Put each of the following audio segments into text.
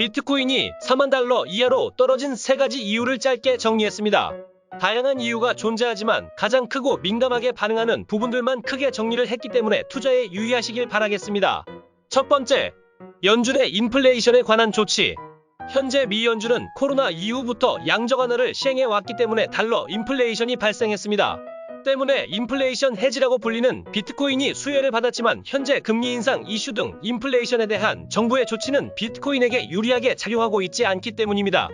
비트코인이 4만 달러 이하로 떨어진 세 가지 이유를 짧게 정리했습니다. 다양한 이유가 존재하지만 가장 크고 민감하게 반응하는 부분들만 크게 정리를 했기 때문에 투자에 유의하시길 바라겠습니다. 첫 번째, 연준의 인플레이션에 관한 조치. 현재 미 연준은 코로나 이후부터 양적 완화를 시행해 왔기 때문에 달러 인플레이션이 발생했습니다. 때문에 인플레이션 해지라고 불리는 비트코인이 수혜를 받았지만 현재 금리 인상 이슈 등 인플레이션에 대한 정부의 조치는 비트코인에게 유리하게 작용하고 있지 않기 때문입니다.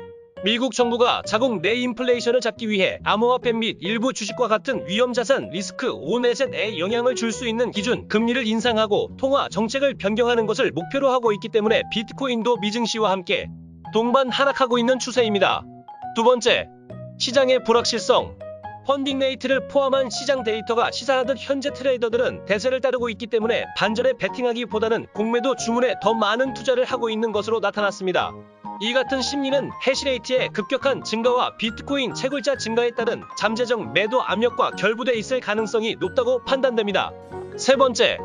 미국 정부가 자국 내 인플레이션을 잡기 위해 암호화폐 및 일부 주식과 같은 위험자산 리스크 온에셋에 영향을 줄 수 있는 기준 금리를 인상하고 통화 정책을 변경하는 것을 목표로 하고 있기 때문에 비트코인도 미증시와 함께 동반 하락하고 있는 추세입니다. 두 번째, 시장의 불확실성. 펀딩 레이트를 포함한 시장 데이터가 시사하듯 현재 트레이더들은 대세를 따르고 있기 때문에 반전에 베팅하기보다는 공매도 주문에 더 많은 투자를 하고 있는 것으로 나타났습니다. 이 같은 심리는 해시레이트의 급격한 증가와 비트코인 채굴자 증가에 따른 잠재적 매도 압력과 결부돼 있을 가능성이 높다고 판단됩니다. 세 번째,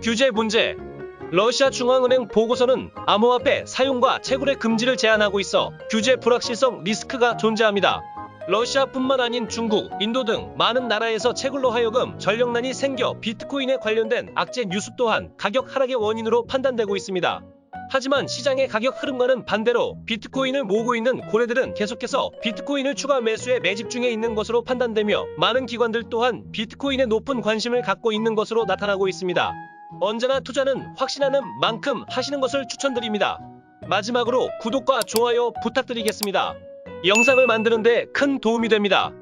규제 문제. 러시아 중앙은행 보고서는 암호화폐 사용과 채굴의 금지를 제한하고 있어 규제 불확실성 리스크가 존재합니다. 러시아뿐만 아닌 중국, 인도 등 많은 나라에서 채굴로 하여금 전력난이 생겨 비트코인에 관련된 악재 뉴스 또한 가격 하락의 원인으로 판단되고 있습니다. 하지만 시장의 가격 흐름과는 반대로 비트코인을 모으고 있는 고래들은 계속해서 비트코인을 추가 매수에 매집 중에 있는 것으로 판단되며 많은 기관들 또한 비트코인에 높은 관심을 갖고 있는 것으로 나타나고 있습니다. 언제나 투자는 확신하는 만큼 하시는 것을 추천드립니다. 마지막으로 구독과 좋아요 부탁드리겠습니다. 영상을 만드는데 큰 도움이 됩니다.